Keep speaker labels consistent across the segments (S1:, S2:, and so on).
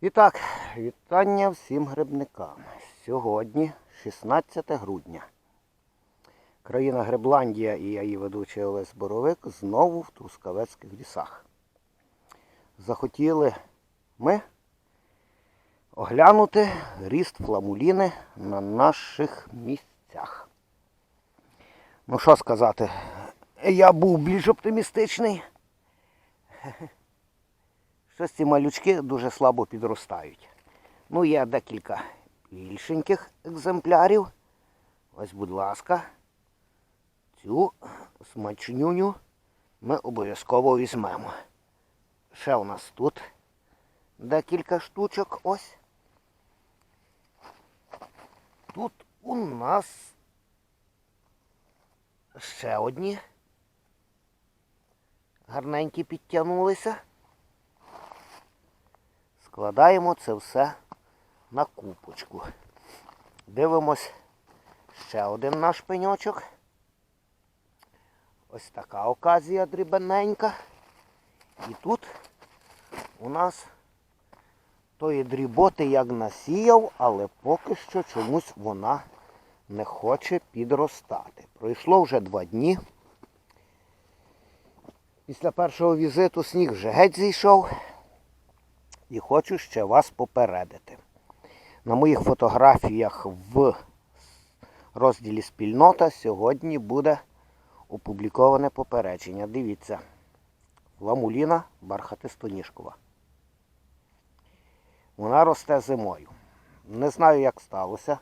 S1: І так, вітання всім грибникам. Сьогодні 16 грудня. Країна Гребландія і я її ведучий Олесь Боровик знову в Трускавецьких лісах. Захотіли ми оглянути ріст фламуліни на наших місцях. Ну що сказати, я був більш оптимістичний. Щось ці малючки дуже слабо підростають. Ну, є декілька більшеньких екземплярів. Ось, будь ласка, цю смачнюню ми обов'язково візьмемо. Ще у нас тут декілька штучок ось. Тут у нас ще одні гарненькі підтягнулися. Складаємо це все на купочку. Дивимось ще один наш пеньочок. Ось така оказія дрібненька. І тут у нас тої дріботи як насіяв, але поки що чомусь вона не хоче підростати. Пройшло вже два дні. Після першого візиту сніг вже геть зійшов. І хочу ще вас попередити. На моїх фотографіях в розділі спільнота сьогодні буде опубліковане попередження. Дивіться. Ламуліна бархатистоніжкова. Вона росте зимою. Не знаю, як сталося.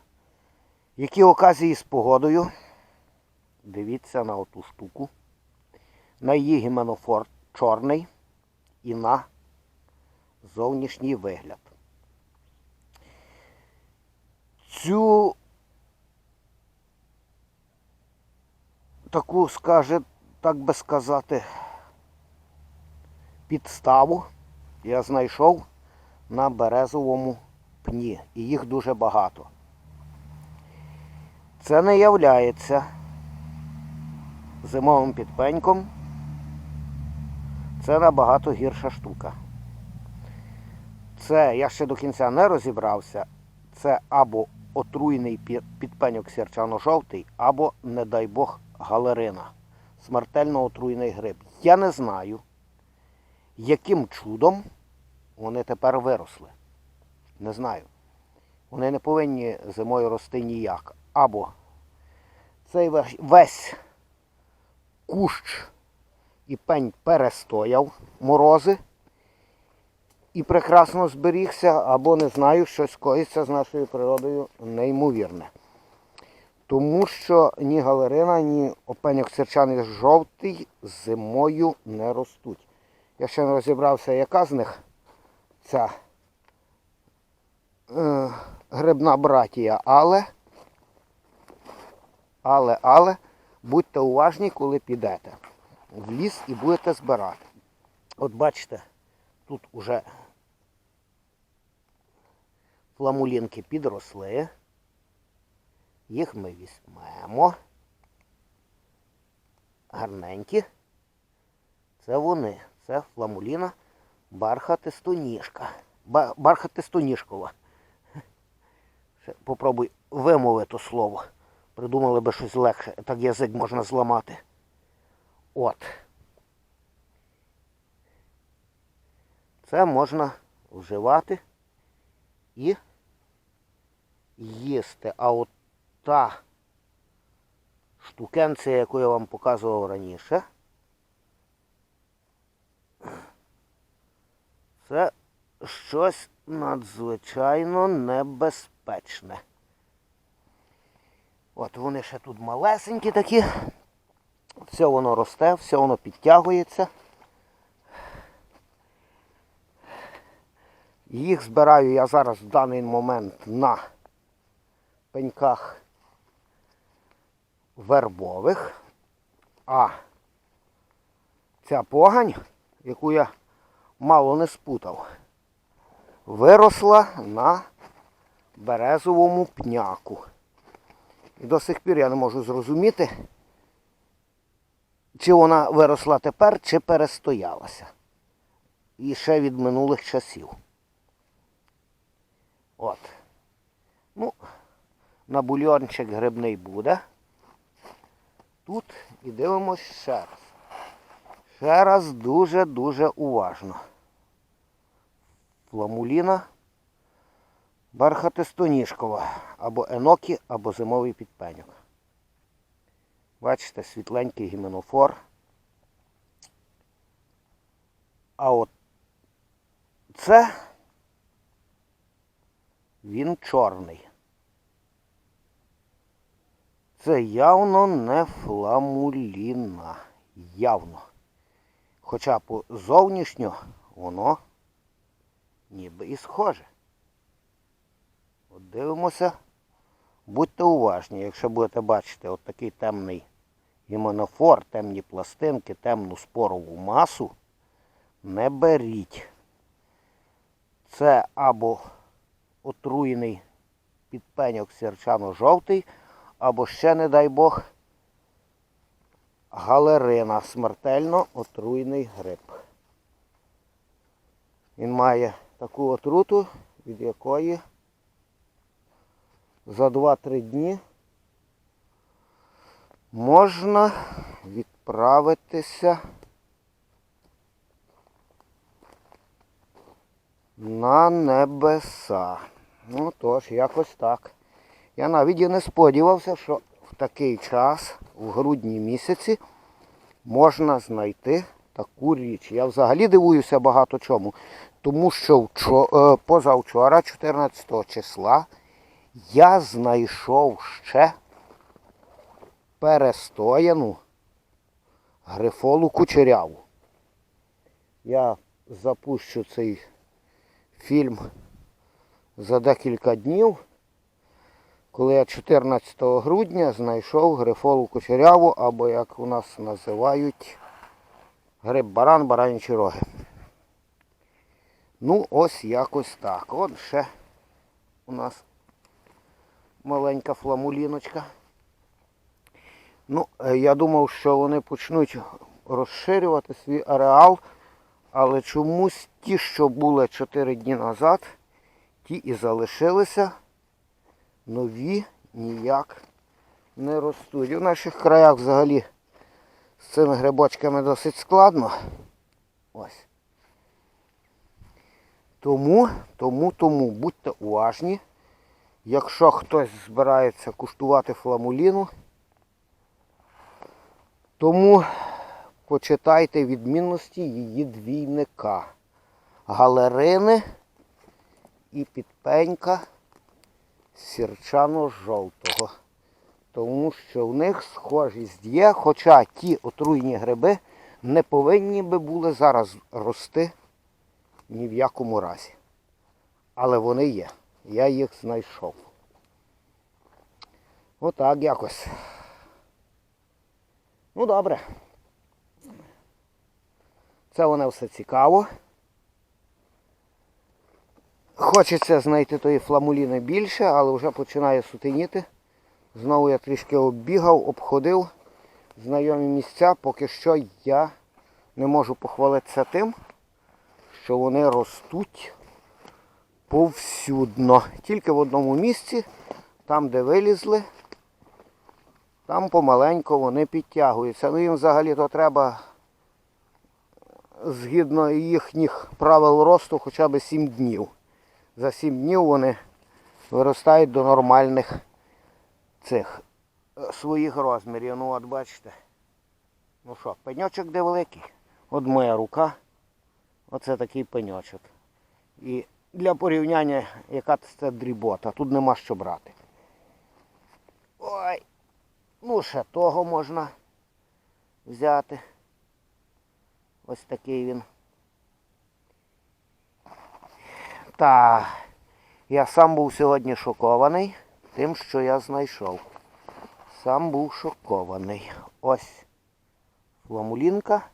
S1: Які оказії з погодою. Дивіться на оту штуку. На її гіменофор чорний і на зовнішній вигляд. Цю таку, скаже, так би сказати, підставу я знайшов на березовому пні. І їх дуже багато. Це не являється зимовим підпеньком. Це набагато гірша штука. Це я ще до кінця не розібрався. Це або отруйний підпеньок сірчано-жовтий, або, не дай Бог, галерина. Смертельно отруйний гриб. Я не знаю, яким чудом вони тепер виросли. Не знаю. Вони не повинні зимою рости ніяк. Або цей весь кущ і пень перестояв морози і прекрасно зберігся, або не знаю, щось коїться з нашою природою неймовірне. Тому що ні галерина, ні опеньок серчаний жовтий зимою не ростуть. Я ще не розібрався, яка з них ця е, грибна братія, але, але, але, будьте уважні, коли підете в ліс і будете збирати. От бачите, тут уже фламулінки підросли. Їх ми візьмемо. Гарненькі. Це вони. Це фламуліна бархатистоніжка. Ба- Бархатистоніжкова. Попробуй вимовити слово. Придумали би щось легше. Так язик можна зламати. От. Це можна вживати і їсти. А от та штукенція, яку я вам показував раніше, це щось надзвичайно небезпечне. От вони ще тут малесенькі такі. Все воно росте, все воно підтягується. Їх збираю я зараз в даний момент на пеньках вербових. А ця погань, яку я мало не спутав, виросла на березовому пняку. І до сих пір я не можу зрозуміти, чи вона виросла тепер, чи перестоялася. І ще від минулих часів. На бульончик грибний буде. Тут і дивимось ще раз. Ще раз дуже-дуже уважно. Фламуліна бархатистоніжкова. Або енокі, або зимовий підпеньок. Бачите, світленький гіменофор. А от це він чорний. Це явно не фламуліна. Явно. Хоча по зовнішньо воно ніби і схоже. От дивимося. Будьте уважні, якщо будете бачити от такий темний гіменофор, темні пластинки, темну спорову масу, не беріть. Це або отруєний підпеньок сірчано-жовтий, або ще, не дай Бог, галерина, смертельно отруєний гриб. Він має таку отруту, від якої за 2-3 дні можна відправитися на небеса. Ну тож, якось так. Я навіть і не сподівався, що в такий час, в грудні місяці, можна знайти таку річ. Я взагалі дивуюся багато чому. Тому що е, позавчора, 14 числа, я знайшов ще перестояну грифолу кучеряву. Я запущу цей фільм за декілька днів, коли я 14 грудня знайшов грифолу кучеряву, або як у нас називають гриб баран, баранячі роги. Ну, ось якось так. От ще у нас маленька фламуліночка. Ну, е, я думав, що вони почнуть розширювати свій ареал, але чомусь ті, що були 4 дні назад, ті і залишилися, нові ніяк не ростуть. В наших краях взагалі з цими грибочками досить складно. Ось. Тому, тому, тому будьте уважні. Якщо хтось збирається куштувати фламуліну, тому почитайте відмінності її двійника. Галерини і підпенька сірчано-жовтого. Тому що в них схожість є, хоча ті отруйні гриби не повинні би були зараз рости ні в якому разі. Але вони є. Я їх знайшов. Отак якось. Ну добре. Це воно все цікаво. Хочеться знайти тої фламуліни більше, але вже починає сутеніти. Знову я трішки оббігав, обходив знайомі місця, поки що я не можу похвалитися тим, що вони ростуть повсюдно. Тільки в одному місці, там де вилізли, там помаленьку вони підтягуються. Ну їм взагалі то треба згідно їхніх правил росту хоча б 7 днів. За 7 днів вони виростають до нормальних цих е, своїх розмірів. Ну от бачите. Ну що, пеньочок де великий. От моя рука. Оце такий пеньочок. І для порівняння, яка це дрібота. Тут нема що брати. Ой. Ну, ще того можна взяти. Ось такий він. Та я сам був сьогодні шокований тим, що я знайшов. Сам був шокований. Ось фламулінка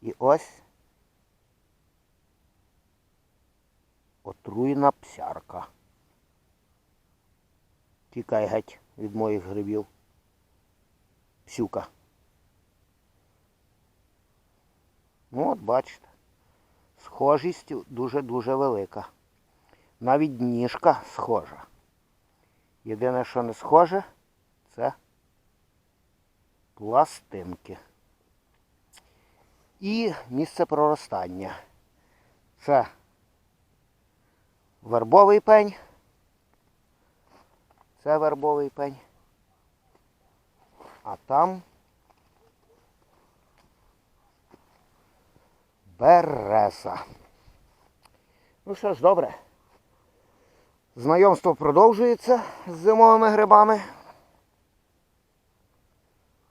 S1: і ось отруєна псярка. Тікай геть від моїх грибів. Псюка. Ну от бачите. Схожість дуже-дуже велика. Навіть ніжка схожа. Єдине, що не схоже, це пластинки. І місце проростання. Це вербовий пень. Це вербовий пень. А там береза. Ну що ж, добре. Знайомство продовжується з зимовими грибами.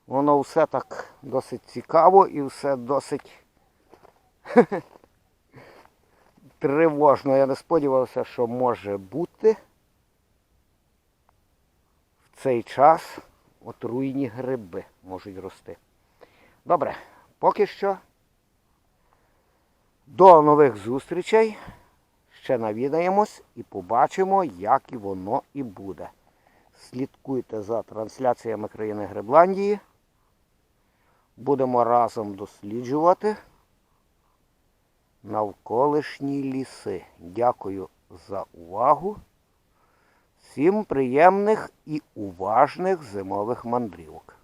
S1: Воно все так досить цікаво і все досить тривожно. Я не сподівався, що може бути в цей час отруйні гриби можуть рости. Добре, поки що. До нових зустрічей. Ще навідаємось і побачимо, як і воно і буде. Слідкуйте за трансляціями країни Грибландії. Будемо разом досліджувати навколишні ліси. Дякую за увагу. Всім приємних і уважних зимових мандрівок.